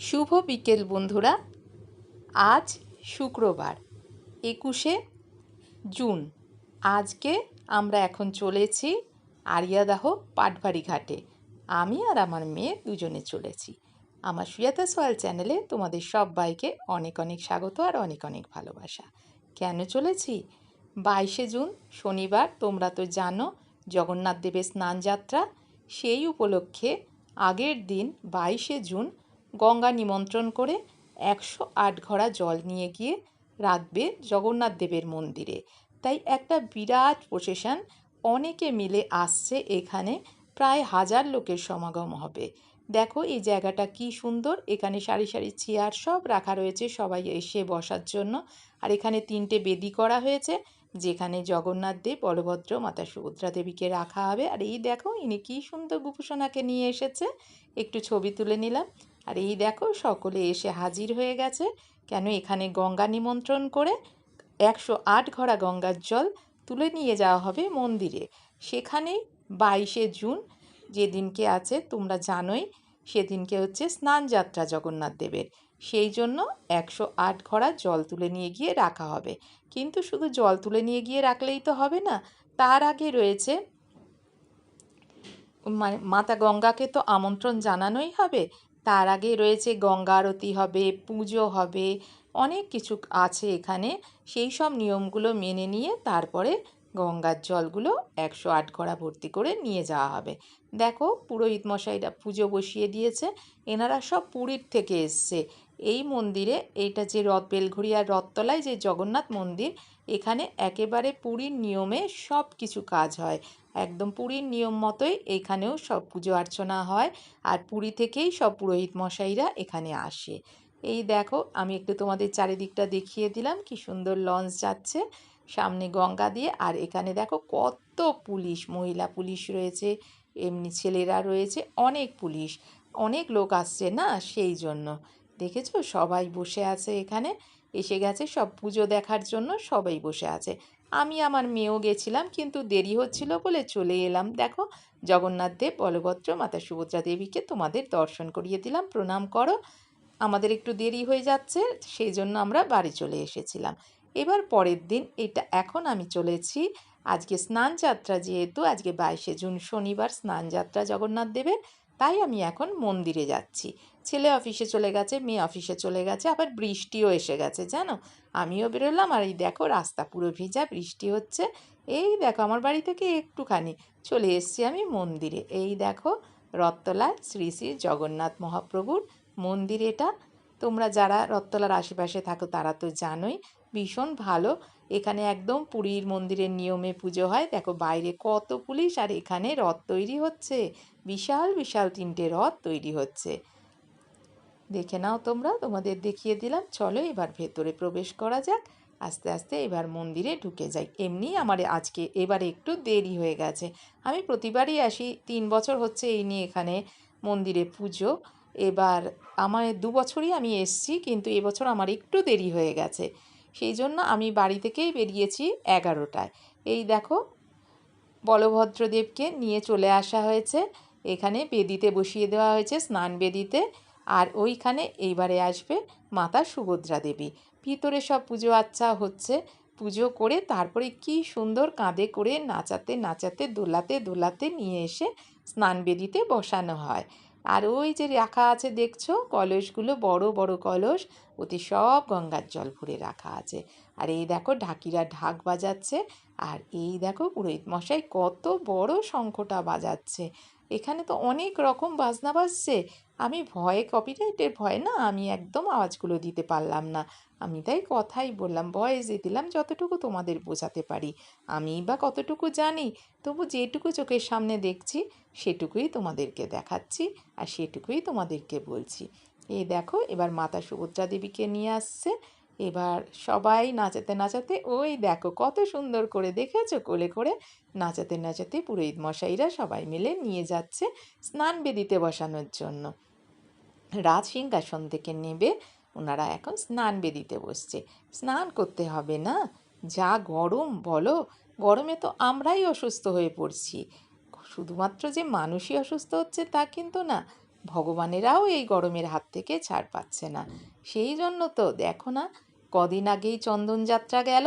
শুভ বিকেল বন্ধুরা। আজ শুক্রবার, একুশে জুন। আজকে আমরা এখন চলেছি আরিয়াদাহ পাটবাড়ি ঘাটে আমি আর আমার মেয়ে দুজনে চলেছি। আমার সুয়াতা সোয়াল চ্যানেলে তোমাদের সবাইকে অনেক অনেক স্বাগত আর অনেক অনেক ভালোবাসা। কেন চলেছি? বাইশে জুন, শনিবার, তোমরা তো জানো, জগন্নাথ দেবের স্নানযাত্রা। সেই উপলক্ষে আগের দিন বাইশে জুন গঙ্গা নিমন্ত্রণ করে একশো আট ঘড়া জল নিয়ে গিয়ে রাখবে জগন্নাথ দেবের মন্দিরে। তাই একটা বিরাট প্রসেশন অনেকে মিলে আসছে এখানে, প্রায় হাজার লোকের সমাগম হবে। দেখো এই জায়গাটা কি সুন্দর, এখানে সারি সারি চেয়ার সব রাখা রয়েছে সবাই এসে বসার জন্য। আর এখানে তিনটে বেদি করা হয়েছে, যেখানে জগন্নাথ দেব, বলভদ্র মাতা সুভদ্রা দেবীকে রাখা হবে। আর এই দেখো ইনি কি সুন্দর গুপুসোনাকে নিয়ে এসেছে। একটু ছবি তুলে নিলাম। আর এই দেখো, সকলে এসে হাজির হয়ে গেছে। কেন এখানে গঙ্গা নিমন্ত্রণ করে একশো আট ঘড়া গঙ্গার জল তুলে নিয়ে যাওয়া হবে মন্দিরে। সেখানেই বাইশে জুন যেদিনকে আছে, তোমরা জানোই সেদিনকে হচ্ছে স্নানযাত্রা জগন্নাথ দেবের। সেই জন্য একশো আট ঘড়া জল তুলে নিয়ে গিয়ে রাখা হবে। কিন্তু শুধু জল তুলে নিয়ে গিয়ে রাখলেই তো হবে না, তার আগে রয়েছে মানে মাতা গঙ্গাকে তো আমন্ত্রণ জানানোই হবে তার আগে রয়েছে গঙ্গা আরতি হবে, পুজো হবে, অনেক কিছু আছে এখানে। সেই সব নিয়মগুলো মেনে নিয়ে তারপরে গঙ্গার জলগুলো একশো আট ঘড়া ভর্তি করে নিয়ে যাওয়া হবে। দেখো পুরোহিত মশাইরা পুজো বসিয়ে দিয়েছে, এনারা সব পুরীর থেকে এসছে। এই মন্দিরে, এইটা যে রথ বেলঘড়িয়ার রথতলায় যে জগন্নাথ মন্দির, এখানে একেবারে পুরীর নিয়মে সব কিছু কাজ হয়। একদম পুরীর নিয়ম মতোই এখানেও সব পুজো অর্চনা হয় আর পুরী থেকেই সব পুরোহিত মশাইরা এখানে আসে। এই দেখো, আমি একটু তোমাদের চারিদিকটা দেখিয়ে দিলাম, কি সুন্দর লঞ্চ যাচ্ছে সামনে গঙ্গা দিয়ে। আর এখানে দেখো কত পুলিশ, মহিলা পুলিশ রয়েছে, এমনি ছেলেরা রয়েছে, অনেক পুলিশ, অনেক লোক আসছে না সেই জন্য। দেখেছ? সবাই বসে আছে এখানে, এসে গেছে সব পুজো দেখার জন্য সবাই বসে আছে। আমি আমার মেয়েও গেছিলাম, কিন্তু দেরি হচ্ছিল বলে চলে এলাম। দেখো, জগন্নাথ দেব, বলভদ্র মাতা সুভদ্রা দেবীকে তোমাদের দর্শন করিয়ে দিলাম। প্রণাম করো। আমাদের একটু দেরি হয়ে যাচ্ছে, সেই জন্য আমরা বাড়ি চলে এসেছিলাম। এবার পরের দিন এটা এখন আমি চলেছি। আজকে স্নানযাত্রা যেহেতু, আজকে বাইশে জুন শনিবার স্নানযাত্রা জগন্নাথ দেবের। তাই আমি এখন মন্দিরে যাচ্ছি। ছেলে অফিসে চলে গেছে, মেয়ে অফিসে চলে গেছে, আবার বৃষ্টিও এসে গেছে, জানো? আমিও বেরোলাম, আর এই দেখো রাস্তা পুরো ভিজা, বৃষ্টি হচ্ছে। এই দেখো আমার বাড়ি থেকে একটুখানি চলে এসছি আমি মন্দিরে। এই দেখো রথতলায় শ্রী শ্রী জগন্নাথ মহাপ্রভুর মন্দির এটা। তোমরা যারা রথতলার আশেপাশে থাকো তারা তো জানোই, ভীষণ ভালো। এখানে একদম পুরীর মন্দিরের নিয়মে পুজো হয়। দেখো বাইরে কত পুলিশ আর এখানে রথ তৈরি হচ্ছে। বিশাল বিশাল তিনটে রথ তৈরি হচ্ছে। দেখে নাও তোমরা, তোমাদের দেখিয়ে দিলাম। চলো এবার ভেতরে প্রবেশ করা যাক। আস্তে আস্তে এবার মন্দিরে ঢুকে যাই। এমনি আমার আজকে, এবারে একটু দেরি হয়ে গেছে। আমি প্রতিবারই আসি, তিন বছর হচ্ছে এই নিয়ে এখানে মন্দিরে পুজো। এবার আমার দু বছরই আমি এসছি, কিন্তু এবছর আমার একটু দেরি হয়ে গেছে। সেই জন্য আমি বাড়ি থেকেই বেরিয়েছি এগারোটায়। এই দেখো, বলভদ্রদেবকে নিয়ে চলে আসা হয়েছে। এখানে বেদিতে বসিয়ে দেওয়া হয়েছে, স্নান বেদিতে। আর ওইখানে এইবারে আসবে মাতা সুভদ্রা দেবী। ভিতরে সব পুজো আচ্ছা হচ্ছে। পুজো করে তারপরে কি সুন্দর কাঁধে করে নাচাতে নাচাতে, দোলাতে দোলাতে নিয়ে এসে স্নান বেদিতে বসানো হয়। আর ওই যে রাখা আছে দেখছ? কলসগুলো বড় বড় কলস, ওতে সব গঙ্গার জল ভরে রাখা আছে। আর এই দেখো ঢাকিরা ঢাক বাজাচ্ছে, আর এই দেখো পুরোহিত মশাই কত বড় শঙ্খটা বাজাচ্ছে। এখানে তো অনেক রকম বাজনা বাজছে। আমি ভয়ে কপিরাইটের ভয় না, আমি একদম আওয়াজগুলো দিতে পারলাম না। আমি তাই কথাই বললাম ভয়েসে দিলাম যতটুকু তোমাদের বোঝাতে পারি। আমি বা কতটুকু জানি, তবু যেটুকু চোখের সামনে দেখছি, সেটুকুই তোমাদেরকে দেখাচ্ছি আর সেটুকুই তোমাদেরকে বলছি। এই দেখো, এবার মাতা সুভদ্রা দেবীকে নিয়ে আসছে। এবার সবাই নাচাতে নাচাতে, ওই দেখো কত সুন্দর করে দেখেছ? কোলে করে নাচাতে নাচাতে পুরোহিত মশাইরা সবাই মিলে নিয়ে যাচ্ছে স্নান বেদিতে বসানোর জন্য। রাজ সিংহাসন থেকে নেবে ওনারা এখন স্নান বেদিতে বসছে। স্নান করতে হবে না। যা গরম, বলো। গরমে তো আমরাই অসুস্থ হয়ে পড়ছি। শুধুমাত্র যে মানুষই অসুস্থ হচ্ছে তা কিন্তু না। ভগবানেরাও এই গরমের হাত থেকে ছাড় পাচ্ছে না। সেই জন্য তো, দেখো না, কদিন আগেই চন্দনযাত্রা গেল।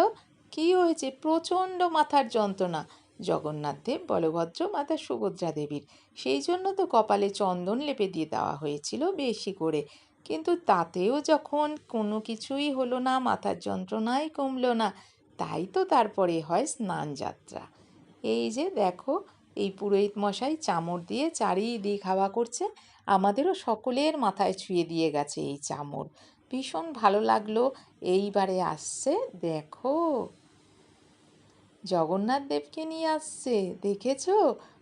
কি হয়েছে? প্রচণ্ড মাথার যন্ত্রণা। জগন্নাথ দেব, বলভদ্র মাতা সুভদ্রা দেবীর। সেই জন্য তো কপালে চন্দন লেপে দিয়ে দেওয়া হয়েছিল বেশি করে। কিন্তু তাতেও যখন কোনো কিছুই হলো না, মাথার যন্ত্রণাই কমলো না, তাই তো তারপরে হয় স্নান যাত্রা এই যে দেখো, এই পুরোহিত মশাই চামড় দিয়ে চারিদিক হাওয়া করছে, আমাদেরও সকলের মাথায় ছুঁয়ে দিয়ে গেছে এই চামড় ভীষণ ভালো লাগল, এইবারে আসছে, দেখো। জগন্নাথ দেবকে নিয়ে আসছে, দেখেছ?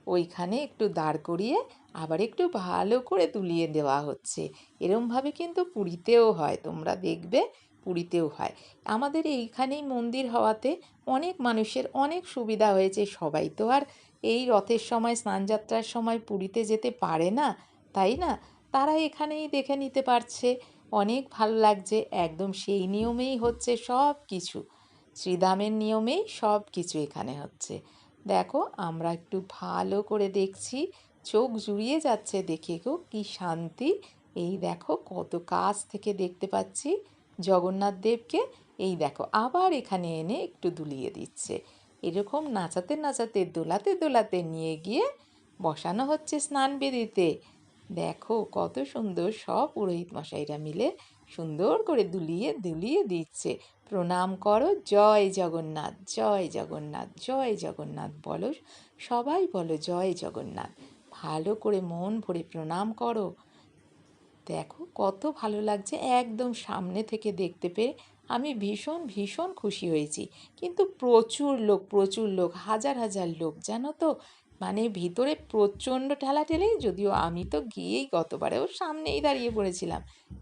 ওইখানে একটু দাঁড় করিয়ে আবার একটু ভালো করে তুলিয়ে দেওয়া হচ্ছে। এরমভাবে কিন্তু পুরীতেও হয়, তোমরা দেখবে পুরীতেও হয়। আমাদের এইখানেই মন্দির হওয়াতে অনেক মানুষের অনেক সুবিধা হয়েছে, সবাই তো আর এই রথের সময়, স্নানযাত্রার সময় পুরীতে যেতে পারে না, তাই না? তারা এখানেই দেখে নিতে পারছে, অনেক ভালো লাগছে, একদম সেই নিয়মেই হচ্ছে সব কিছু শ্রীধামের নিয়মেই সব কিছু এখানে হচ্ছে। দেখো, আমরা একটু ভালো করে দেখছি। চোখ জুড়িয়ে যাচ্ছে দেখে গো, কী শান্তি। এই দেখো, কত কাছ থেকে দেখতে পাচ্ছি জগন্নাথ দেবকে। এই দেখো, আবার এখানে এনে একটু দুলিয়ে দিচ্ছে। এরকম নাচাতে নাচাতে, দোলাতে দোলাতে নিয়ে গিয়ে বসানো হচ্ছে স্নান বেদিতে। দেখো, কত সুন্দর সব পুরোহিত মশাইরা মিলে সুন্দর করে দুলিয়ে দুলিয়ে দিচ্ছে। প্রণাম করো, জয় জগন্নাথ জয় জগন্নাথ জয় জগন্নাথ বলো, সবাই বলো জয় জগন্নাথ। ভালো করে মন ভরে প্রণাম করো। দেখো কত ভালো লাগছে, একদম সামনে থেকে দেখতে পেয়ে আমি ভীষণ ভীষণ খুশি হয়েছি। কিন্তু প্রচুর লোক প্রচুর লোক, হাজার হাজার লোক, জানো তো? মানে ভিতরে প্রচণ্ড ঠেলাঠেলি, যদিও আমি তো গিয়েই গতবারেও সামনেই দাঁড়িয়ে পড়েছিলাম।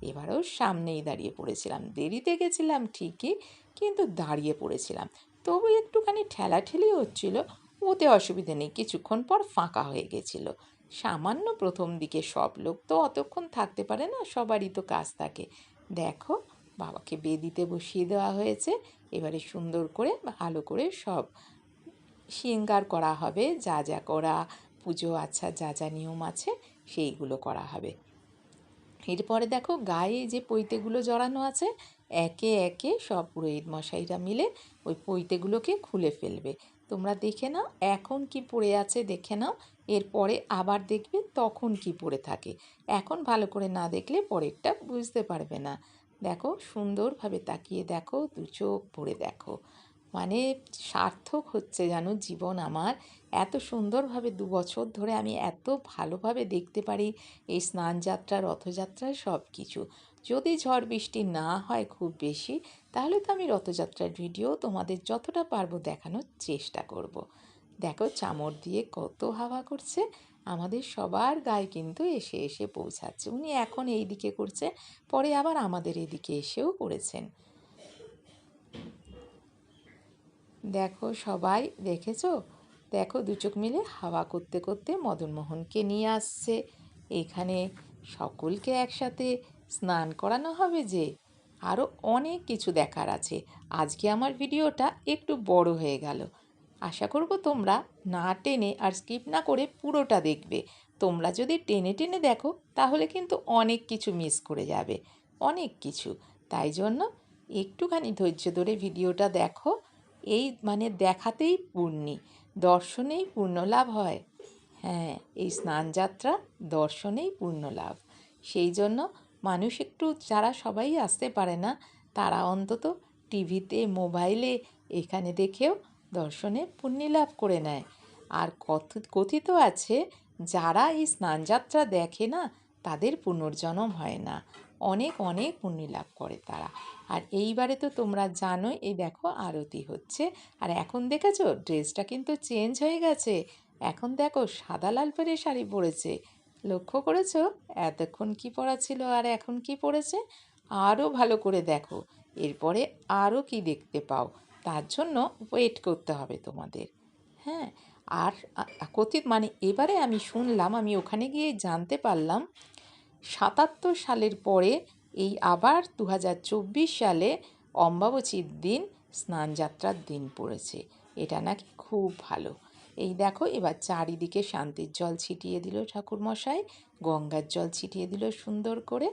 এবারেও সামনেই দাঁড়িয়ে পড়েছিলাম। দেরিতে গেছিলাম ঠিকই, কিন্তু দাঁড়িয়ে পড়েছিলাম। তবু একটুখানি ঠেলাঠেলি হচ্ছিল, ওতে অসুবিধে নেই, কিছুক্ষণ পর ফাঁকা হয়ে গেছিল। সামান্য প্রথম দিকে সব লোক তো অতক্ষণ থাকতে পারে না, সবারই তো কাজ থাকে। দেখো, বাবাকে বেদিতে বসিয়ে দেওয়া হয়েছে, এবারে সুন্দর করে ভালো করে সব শৃঙ্গার করা হবে, যা যা করা, পুজো আচ্ছা যা যা নিয়ম আছে, সেইগুলো করা হবে। এরপরে দেখো, গায়ে যে পৈতেগুলো জড়ানো আছে, একে একে সব পুরোহিত মশাইরা মিলে ওই পৈতেগুলোকে খুলে ফেলবে। তোমরা দেখে নাও, এখন কি পড়ে আছে দেখে নাও, এরপরে আবার দেখবে তখন কি পড়ে থাকে। এখন ভালো করে না দেখলে পরেরটা বুঝতে পারবে না। দেখো, সুন্দরভাবে তাকিয়ে দেখো, দু চোখ ভরে দেখো। মানে সার্থক হচ্ছে যেন জীবন আমার। এত সুন্দরভাবে দু বছর ধরে আমি এত ভালোভাবে দেখতে পারি এই স্নানযাত্রা, রথযাত্রা সব কিছু যদি ঝড় বৃষ্টি না হয় খুব বেশি, তাহলে তো আমি রথযাত্রার ভিডিও তোমাদের যতটা পারব দেখানোর চেষ্টা করব। দেখো চামড় দিয়ে কত হাওয়া করছে, আমাদের সবার গায়ে কিন্তু এসে এসে পৌঁছাচ্ছে। উনি এখন এই দিকে করছে, পরে আবার আমাদের এদিকে এসেও করেছেন। দেখো সবাই দেখেছ? দেখো দু চোখ মিলে হাওয়া করতে করতে মদনমোহনকে নিয়ে আসছে। এখানে সকলকে একসাথে স্নান করানো হবে যে আরও অনেক কিছু দেখার আছে। আজকে আমার ভিডিওটা একটু বড় হয়ে গেল। আশা করব তোমরা না টেনে আর স্কিপ না করে পুরোটা দেখবে। তোমরা যদি টেনে টেনে দেখো, তাহলে কিন্তু অনেক কিছু মিস করে যাবে। অনেক কিছু। তাই জন্য একটুখানি ধৈর্য ধরে ভিডিওটা দেখো। এই মানে দেখাতেই পূর্ণি, দর্শনেই পূর্ণ লাভ হয়। হ্যাঁ এই স্নানযাত্রা দর্শনেই পূর্ণ লাভ সেই জন্য মানুষ একটু, যারা সবাই আসতে পারে না, তারা অন্তত টিভিতে, মোবাইলে এখানে দেখেও দর্শনে পুণ্যি লাভ করে নেয়। আর কথ, কথিত আছে, যারা এই স্নানযাত্রা দেখে না, তাদের পুনর্জন্ম হয় না। অনেক অনেক পুণ্যি লাভ করে তারা। আর এইবারে তো তোমরা জানোই, এই দেখো আরতি হচ্ছে। আর এখন দেখেছ, ড্রেসটা কিন্তু চেঞ্জ হয়ে গেছে। এখন দেখো সাদা লাল পেরে শাড়ি পরেছে। লক্ষ্য করেছ? এতক্ষণ কি পরা ছিল আর এখন কি পরেছে? আরও ভালো করে দেখো। এরপরে আরও কি দেখতে পাও? তার জন্য ওয়েট করতে হবে তোমাদের। হ্যাঁ আর কথিত মানে এবারে আমি শুনলাম, আমি ওখানে গিয়ে জানতে পারলাম, সাতাত্তর সালের পরে এই আবার দু হাজার চব্বিশ সালে অম্বাবচীর দিন, স্নানযাত্রার দিন পড়েছে। এটা নাকি খুব ভালো। এই দেখো, এবার চারিদিকে শান্তির জল ছিটিয়ে দিল ঠাকুরমশাই, গঙ্গার জল ছিটিয়ে দিল সুন্দর করে।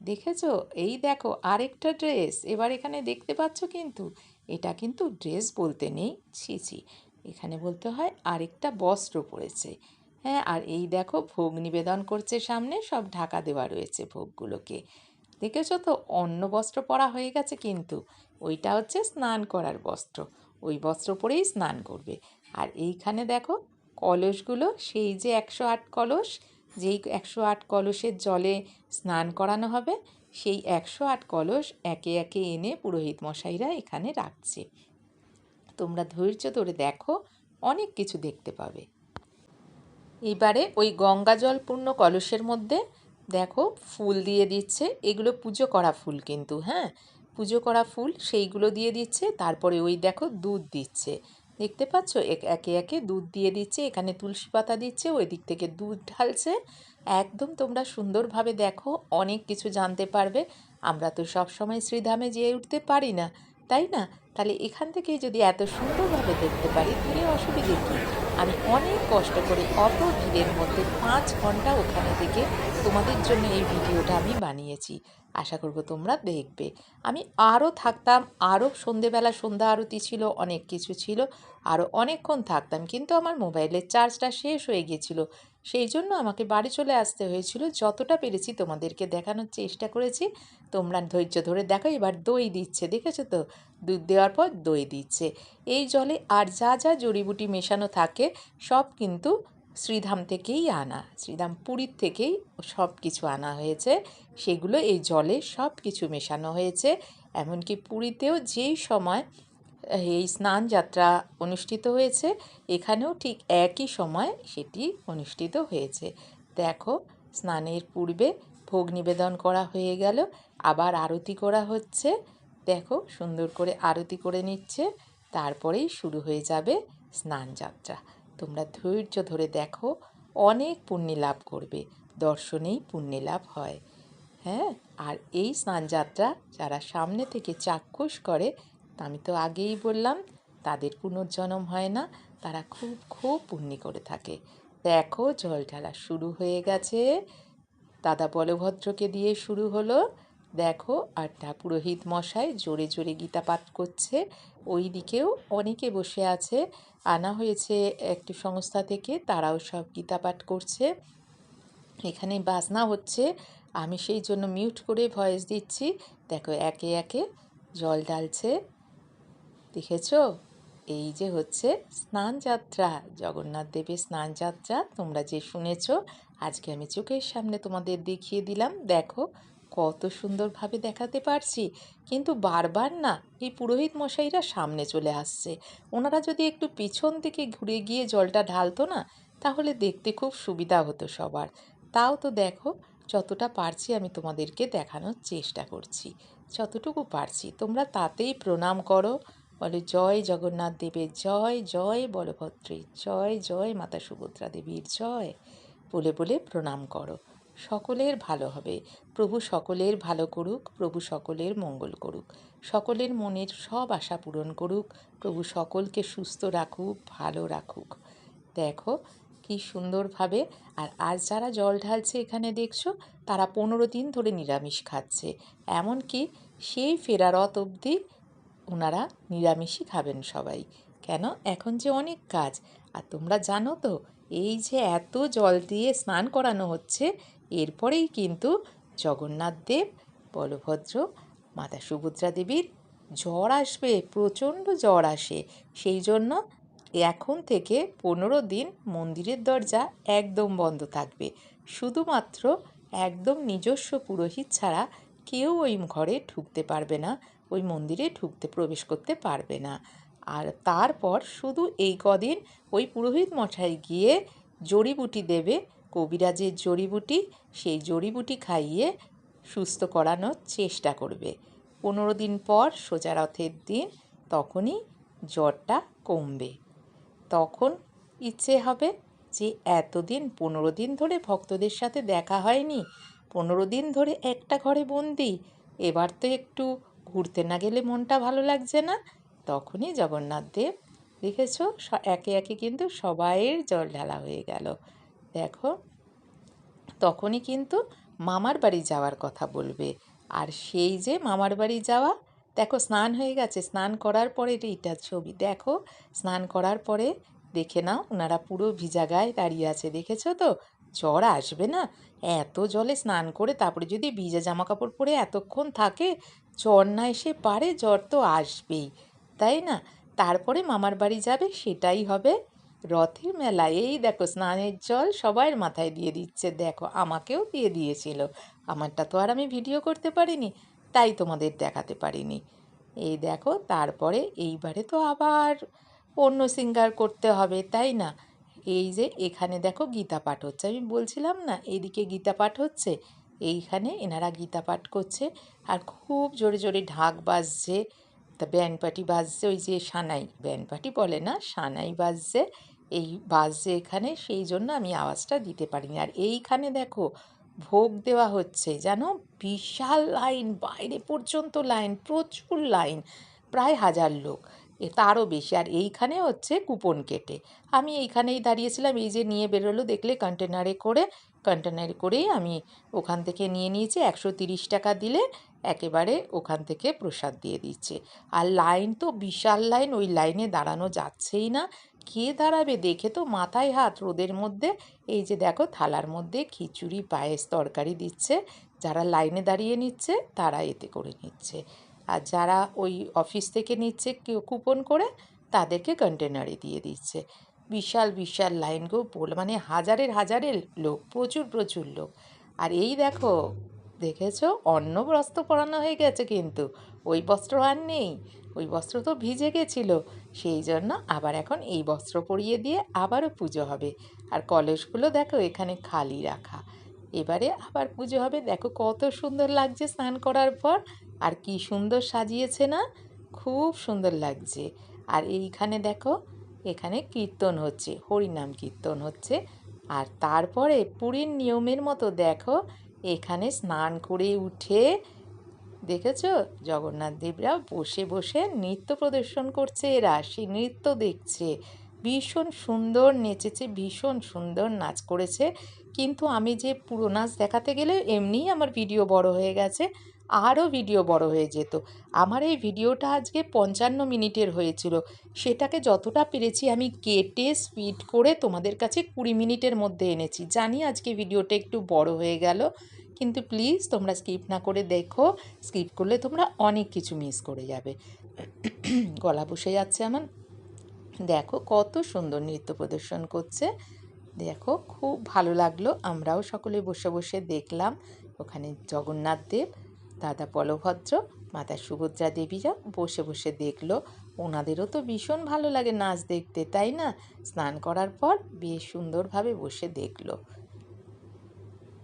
দেখেছ? এই দেখো, আরেকটা ড্রেস, এবার এখানে দেখতে পাচ্ছ কিন্তু, এটা কিন্তু ড্রেস বলতে নেই। ছি ছি, এখানে বলতে হয় আরেকটা বস্ত্র পড়েছে। হ্যাঁ আর এই দেখো, ভোগ নিবেদন করছে সামনে, সব ঢাকা দেওয়া রয়েছে ভোগগুলোকে। দেখেছ তো অন্য বস্ত্র পরা হয়ে গেছে কিন্তু। ওইটা হচ্ছে স্নান করার বস্ত্র। ওই বস্ত্র পরেই স্নান করবে। আর এইখানে দেখো, কলসগুলো সেই যে একশো আট কলস, যেই একশো আট কলসের জলে স্নান করানো হবে, সেই একশো আট কলস একে একে এনে পুরোহিত মশাইরা এখানে রাখছে। তোমরা ধৈর্য ধরে দেখো, অনেক কিছু দেখতে পাবে। এবারে ওই গঙ্গা জল পূর্ণ কলসের মধ্যে দেখো ফুল দিয়ে দিচ্ছে, এগুলো পুজো করা ফুল কিন্তু হ্যাঁ? পুজো করা ফুল, সেইগুলো দিয়ে দিচ্ছে, তারপরে ওই দেখো দুধ দিচ্ছে। দেখতে পাচ্ছ? একে একে দুধ দিয়ে দিচ্ছে, এখানে তুলসী পাতা দিচ্ছে, ওই দিক থেকে দুধ ঢালছে। একদম তোমরা সুন্দরভাবে দেখো, অনেক কিছু জানতে পারবে। আমরা তো সব সময় শ্রীধামে যেয়ে উঠতে পারি না, তাই না? তাহলে এখান থেকেই যদি এত সুন্দরভাবে দেখতে পারি, তাহলে অসুবিধে কী? আমি অনেক কষ্ট করে অত ভিড়ের মধ্যে পাঁচ ঘণ্টা ওখানে থেকে তোমাদের জন্য এই ভিডিওটা আমি বানিয়েছি। আশা করব তোমরা দেখবে। আমি আরও থাকতাম, আরও সন্ধেবেলা সন্ধ্যা আরতি ছিল, অনেক কিছু ছিল, আরও অনেকক্ষণ থাকতাম, কিন্তু আমার মোবাইলের চার্জটা শেষ হয়ে গিয়েছিল সেই জন্য আমাকে বাড়ি চলে আসতে হয়েছিল। যতটা পেরেছি তোমাদেরকে দেখানোর চেষ্টা করেছি। তোমরা ধৈর্য ধরে দেখো, এবার দই দিচ্ছে, দেখেছ তো? দুধ দেওয়ার পর দই দিচ্ছে। এই জলে আর যা যা জড়িবুটি মেশানো থাকে, সব কিন্তু শ্রীধাম থেকেই আনা। শ্রীধাম পুরীর থেকেই সব কিছু আনা হয়েছে। সেগুলো এই জলে সব কিছু মেশানো হয়েছে। এমনকি পুরীতেও যেই সময় এই স্নান যাত্রা অনুষ্ঠিত হয়েছে। এখানেও ঠিক একই সময় সেটি অনুষ্ঠিত হয়েছে। দেখো, স্নানের পূর্বে ভোগ নিবেদন করা হয়ে গেল, আবার আরতি করা হচ্ছে। দেখো, সুন্দর করে আরতি করে নিচ্ছে, তারপরেই শুরু হয়ে যাবে স্নান যাত্রা তোমরা ধৈর্য ধরে দেখো, অনেক পুণ্য লাভ করবে, দর্শনেই পুণ্য লাভ হয়। হ্যাঁ আর এই স্নানযাত্রা যারা সামনে থেকে চাক্ষুষ করে আমি তো আগেই বললাম, তাদের পুনর্জন্ম হয় না, তারা খুব খুব পুণ্যি করে থাকে। দেখো, জল ঢালা শুরু হয়ে গেছে। দাদা বলভদ্রকে দিয়ে শুরু হলো। দেখো আর তা পুরোহিত মশাই জোরে জোরে গীতা পাঠ করছে। ওই দিকেও অনেকে বসে আছে। আনা হয়েছে একটি সংস্থা থেকে, তারাও সব গীতা পাঠ করছে। এখানে বাজনা হচ্ছে। আমি সেই জন্য মিউট করে ভয়েস দিচ্ছি। দেখো, একে একে জল ঢালছে। দেখেছ? এই যে হচ্ছে স্নান যাত্রা জগন্নাথ দেবের স্নান যাত্রা তোমরা যে শুনেছ, আজকে আমি চোখের সামনে তোমাদের দেখিয়ে দিলাম। দেখো, কত সুন্দরভাবে দেখাতে পারছি। কিন্তু বারবার না এই পুরোহিত মশাইরা সামনে চলে আসছে। ওনারা যদি একটু পিছন থেকে ঘুরে গিয়ে জলটা ঢালতো না, তাহলে দেখতে খুব সুবিধা হতো সবার। তাও তো দেখো, যতটা পারছি আমি তোমাদেরকে দেখানোর চেষ্টা করছি। যতটুকু পারছি, তোমরা তাতেই প্রণাম করো। বলে, জয় জগন্নাথ দেবের, জয় জয় বলভদ্রের জয় জয় মাতা সুভদ্রা দেবীর, জয়। বলে বলে প্রণাম করো। সকলের ভালো হবে। প্রভু সকলের ভালো করুক, প্রভু সকলের মঙ্গল করুক। সকলের মনের সব আশা পূরণ করুক, প্রভু সকলকে সুস্থ রাখুক, ভালো রাখুক। দেখো কি সুন্দরভাবে, আর আজ যারা জল ঢালছে এখানে দেখছ, তারা পনেরো দিন ধরে নিরামিষ খাচ্ছে। এমনকি সেই ফেরারত অবধি ওনারা নিরামিষই খাবেন সবাই। কেন? এখন যে অনেক কাজ। আর তোমরা জানো তো, এই যে এত জল দিয়ে স্নান করানো হচ্ছে, এরপরেই কিন্তু জগন্নাথ দেব, বলভদ্র, মাতা সুভদ্রা দেবীর জ্বর আসবে, প্রচণ্ড জ্বর আসে। সেই জন্য এখন থেকে পনেরো দিন মন্দিরের দরজা একদম বন্ধ থাকবে। শুধুমাত্র একদম নিজস্ব পুরোহিত ছাড়া কেউ ওই ঘরে ঢুকতে পারবে না। ওই মন্দিরে ঢুকতে, প্রবেশ করতে পারবে না। আর তারপর শুধু এই কদিন ওই পুরোহিত মশাই গিয়ে জড়িবুটি দেবে, কবিরাজের জড়িবুটি। সেই জড়িবুটি খাইয়ে সুস্থ করানোর চেষ্টা করবে। পনেরো দিন পর সোজা রথের দিন তখনই জ্বরটা কমবে। তখন ইচ্ছে হবে যে এতদিন, পনেরো দিন ধরে ভক্তদের সাথে দেখা হয়নি, পনেরো দিন ধরে একটা ঘরে বন্দি, এবার তো একটু ঘুরতে না গেলে মনটা ভালো লাগছে না। তখনই জগন্নাথ দেব, দেখেছ? একে একে কিন্তু সবাইয়ের জল ঢালা হয়ে গেল। দেখো, তখনই কিন্তু মামার বাড়ি যাওয়ার কথা বলবে। আর সেই যে মামার বাড়ি যাওয়া, দেখো স্নান হয়ে গেছে। স্নান করার পরে এইটা ছবি, দেখো। স্নান করার পরে দেখে নাও, ওনারা পুরো ভিজা গায়ে দাঁড়িয়ে আছে, দেখেছ তো? জ্বর আসবে না? এত জলে স্নান করে তারপরে যদি ভিজা জামা কাপড় পরে এতক্ষণ থাকে, জ্বর না এসে পারে, জ্বর তো আসবেই, তাই না? তারপরে মামার বাড়ি যাবে, সেটাই হবে। রথের মেলা, এই দেখো স্নানের জল সবার মাথায় দিয়ে দিচ্ছে, দেখো আমাকেও দিয়ে দিয়েছিল। আমারটা তো আর আমি ভিডিও করতে পারিনি, তাই তোমাদের দেখাতে পারিনি। এই দেখো, তারপরে এইবারে তো আবার অন্য সিঙ্গার করতে হবে, তাই না? এই যে এখানে দেখো গীতা পাঠ হচ্ছে। আমি বলছিলাম না, এইদিকে গীতা পাঠ হচ্ছে, এইখানে এনারা গীতা পাঠ করছে আর খুব জোরে জোরে ঢাক বাজছে। তা ব্যান্ড পার্টি বাজছে, ওই যে সানাই, ব্যান্ড পার্টি বলে না, সানাই বাজছে, এই বাজছে এখানে, সেই জন্য আমি আওয়াজটা দিতে পারিনি। আর এইখানে দেখো ভোগ দেওয়া হচ্ছে, জানো? বিশাল লাইন, বাইরে পর্যন্ত লাইন, প্রচুর লাইন, প্রায় হাজার লোক। তারও বেশি। আর এইখানে হচ্ছে কুপন কেটে। আমি এইখানেই দাঁড়িয়েছিলাম, এই যে নিয়ে বেরোলো, দেখলে কন্টেনারে করে কন্টেনারে করেই আমি ওখান থেকে নিয়ে নিয়েছি, একশো তিরিশ টাকা দিলে একেবারে ওখান থেকে প্রসাদ দিয়ে দিচ্ছে। আর লাইন তো বিশাল লাইন, ওই লাইনে দাঁড়ানো যাচ্ছেই না। কে দাঁড়াবে দেখে তো মাথায় হাত, রোদের মধ্যে। এই যে দেখো, থালার মধ্যে খিচুড়ি, পায়েস তরকারি দিচ্ছে। যারা লাইনে দাঁড়িয়ে নিচ্ছে, তারা এতে করে নিচ্ছে। আর যারা ওই অফিস থেকে নিচ্ছে কেউ কুপন করে তাদেরকে কন্টেনারে দিয়ে দিচ্ছে। বিশাল বিশাল লাইন গো, বল মানে হাজারের হাজারের লোক, প্রচুর প্রচুর লোক। আর এই দেখো, দেখেছ? অন্য বস্ত্র পরানো হয়ে গেছে কিন্তু। ওই বস্ত্র আর নেই। ওই বস্ত্র তো ভিজে গেছিল। সেই জন্য আবার এখন এই বস্ত্র পরিয়ে দিয়ে আবারও পুজো হবে। আর কলসগুলো দেখো এখানে খালি রাখা। এবারে আবার পুজো হবে। দেখো কত সুন্দর লাগছে স্নান করার পর। আর কি সুন্দর সাজিয়েছে না? খুব সুন্দর লাগছে। আর এইখানে দেখো, এখানে কীর্তন হচ্ছে, হরিনাম কীর্তন হচ্ছে। আর তারপরে পুরীর নিয়মের মতো দেখো, এখানে স্নান করে উঠে, দেখেছ? জগন্নাথ দেবরা বসে বসে নৃত্য প্রদর্শন করছে এরা সেই নৃত্য দেখছে। ভীষণ সুন্দর নেচেছে, ভীষণ সুন্দর নাচ করেছে। কিন্তু আমি যে পুরো নাচ দেখাতে গেলে এমনিই আমার ভিডিও বড় হয়ে গেছে। আরও ভিডিও বড় হয়ে যেত। আমার এই ভিডিওটা আজকে পঞ্চান্ন মিনিটের হয়েছিল। সেটাকে যতটা পেরেছি আমি কেটে স্পিড করে তোমাদের কাছে কুড়ি মিনিটের মধ্যে এনেছি। জানি আজকে ভিডিওটা একটু বড় হয়ে গেল, কিন্তু প্লিজ তোমরা স্কিপ না করে দেখো। স্কিপ করলে তোমরা অনেক কিছু মিস করে যাবে। গলা বসে যাচ্ছে আমার। দেখো কত সুন্দর নৃত্য প্রদর্শন করছে। দেখো খুব ভালো লাগল। আমরাও সকলে বসে বসে দেখলাম। ওখানে জগন্নাথ দেব দাদা বলভদ্র মাতা সুভদ্রা দেবীরা বসে বসে দেখল। ওনাদেরও তো ভীষণ ভালো লাগে নাচ দেখতে, তাই না? স্নান করার পর বেশ সুন্দরভাবে বসে দেখল।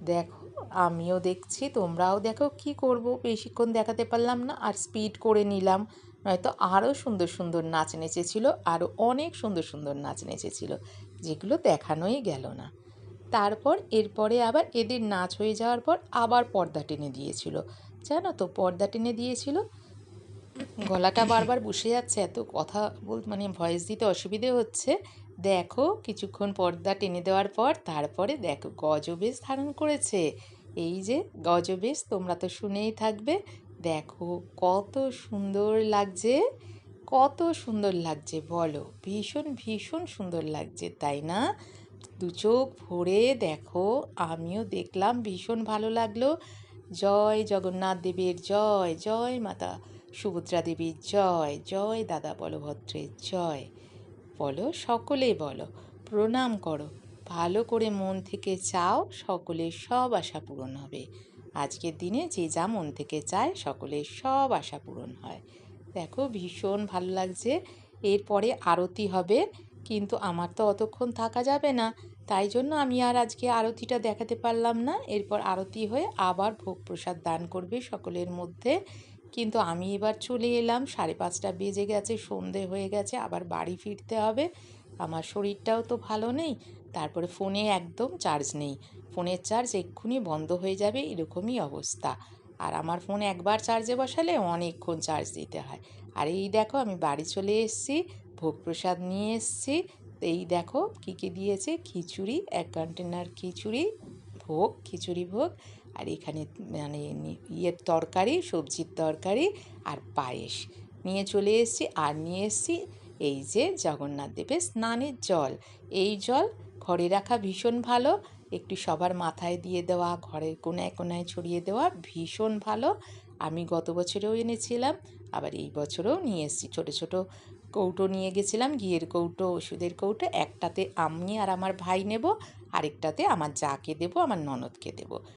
দেখো, আমিও দেখছি, তোমরাও দেখো কি করব? বেশিক্ষণ দেখাতে পারলাম না, আর স্পিড করে নিলাম। নয়তো আরও সুন্দর সুন্দর নাচ নেচেছিল, আরও অনেক সুন্দর সুন্দর নাচ নেচেছিল, যেগুলো দেখানোই গেল না। তারপর এরপরে আবার এদের নাচ হয়ে যাওয়ার পর আবার পর্দা টেনে দিয়েছিল। জানো তো, পর্দা টেনে দিয়েছিল। গলাটা বারবার বসে যাচ্ছে, এত কথা বল মানে ভয়েস দিতে অসুবিধে হচ্ছে। দেখো, কিছুক্ষণ পর্দা টেনে দেওয়ার পর তারপরে দেখো, গজবেশ ধারণ করেছে। এই যে গজবেশ, তোমরা তো শুনেই থাকবে। দেখো, কত সুন্দর লাগছে, কত সুন্দর লাগছে, বলো। ভীষণ ভীষণ সুন্দর লাগছে, তাই না? দু চোখ ভরে দেখো, আমিও দেখলাম, ভীষণ ভালো লাগল। জয় জগন্নাথ দেবের জয় জয় মাতা সুভদ্রা দেবীর জয় জয় দাদা বলভদ্রের জয়। বলো, সকলে বলো, প্রণাম করো। ভালো করে মন থেকে চাও, সকলের সব আশা পূরণ হবে। আজকের দিনে যে যা মন থেকে চায়, সকলের সব আশা পূরণ হয়। দেখো, ভীষণ ভালো লাগছে। এরপরে আরতি হবে, কিন্তু আমার তো অতক্ষণ থাকা যাবে না। তাই জন্য আমি আর আজকে আরতিটা দেখাতে পারলাম না। এরপর আরতি হয়ে আবার ভোগ প্রসাদ দান করবে সকলের মধ্যে। কিন্তু আমি এবার চলে এলাম, সাড়ে পাঁচটা বেজে গেছে, সন্ধে হয়ে গেছে, আবার বাড়ি ফিরতে হবে। আমার শরীরটাও তো ভালো নেই, তারপরে ফোনে একদম চার্জ নেই। ফোনের চার্জ এক্ষুনি বন্ধ হয়ে যাবে, এরকমই অবস্থা। আর আমার ফোন একবার চার্জে বসালে অনেকক্ষণ চার্জ দিতে হয়। আর এই দেখো, আমি বাড়ি চলে এসেছি, ভোগ প্রসাদ নিয়ে এসেছি। এই দেখো কী কী দিয়েছে? খিচুড়ি, এক কন্টেনার খিচুড়ি ভোগ খিচুড়ি ভোগ, আর এখানে মানে ইয়ের তরকারি, সবজির তরকারি আর পায়েস। নিয়ে চলে এসেছি আর নিয়ে এসেছি এই যে জগন্নাথ দেবের স্নানের জল। এই জল ঘরে রাখা ভীষণ ভালো। একটু সবার মাথায় দিয়ে দেওয়া, ঘরের কোনায় কোনায় ছড়িয়ে দেওয়া ভীষণ ভালো। আমি গত বছরেও এনেছিলাম, আবার এই বছরেও নিয়ে এসেছি। ছোটো ছোটো কৌটো নিয়ে গেছিলাম, ঘিয়ের কৌটো, ওষুধের কৌটো, একটাতে আমি আর আমার ভাই নেব, আরেকটাতে আমার জাকে দেবো, আমার ননদকে দেবো।